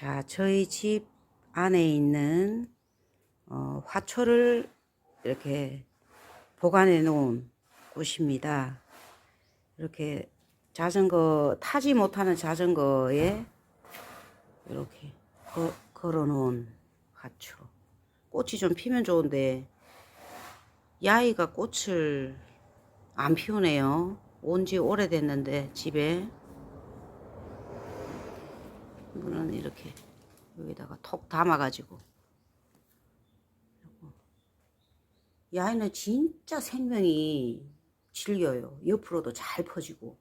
자, 저희 집 안에 있는 어, 화초를 이렇게 보관해 놓은 곳입니다. 이렇게 자전거 타지 못하는 자전거에 이렇게 거, 걸어 놓은 화초. 꽃이 좀 피면 좋은데 야이가 꽃을 안 피우네요. 온 지 오래됐는데 집에 이거는 이렇게 여기다가 톡 담아가지고 야이는 진짜 생명이 질겨요. 옆으로도 잘 퍼지고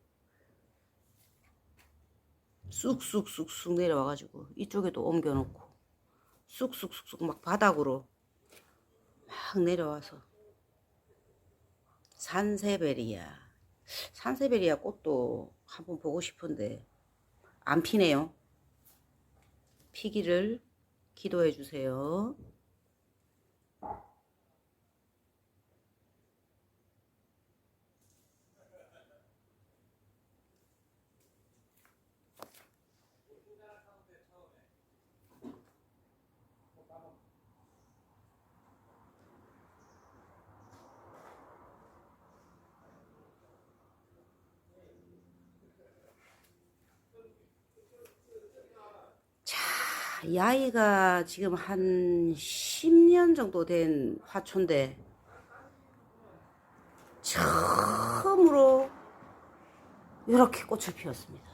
쑥쑥쑥쑥 내려와가지고 이쪽에도 옮겨놓고 쑥쑥쑥쑥 막 바닥으로 막 내려와서 산세베리아 산세베리아 꽃도 한번 보고 싶은데 안 피네요. 피기를 기도해 주세요. 야이가 지금 한 10년 정도 된 화초인데 처음으로 이렇게 꽃을 피웠습니다.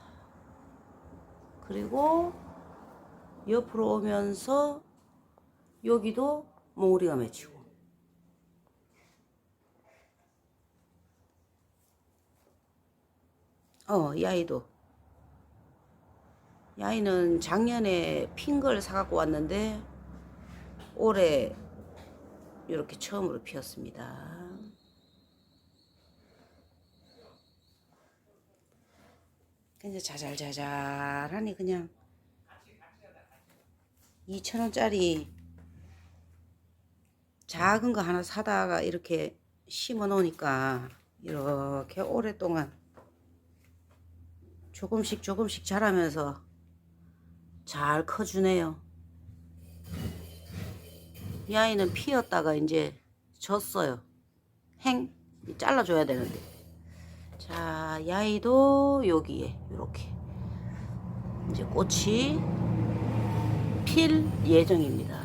그리고 옆으로 오면서 여기도 몽우리가 맺히고 어 야이도 야이는 작년에 핀 걸 사갖고 왔는데 올해 이렇게 처음으로 피었습니다. 그냥 자잘자잘하니 그냥 2천원짜리 작은 거 하나 사다가 이렇게 심어 놓으니까 이렇게 오랫동안 조금씩 조금씩 자라면서 잘 커주네요. 이 아이는 피었다가 이제 졌어요. 행 잘라줘야 되는데. 자, 이 아이도 여기에 이렇게 이제 꽃이 필 예정입니다.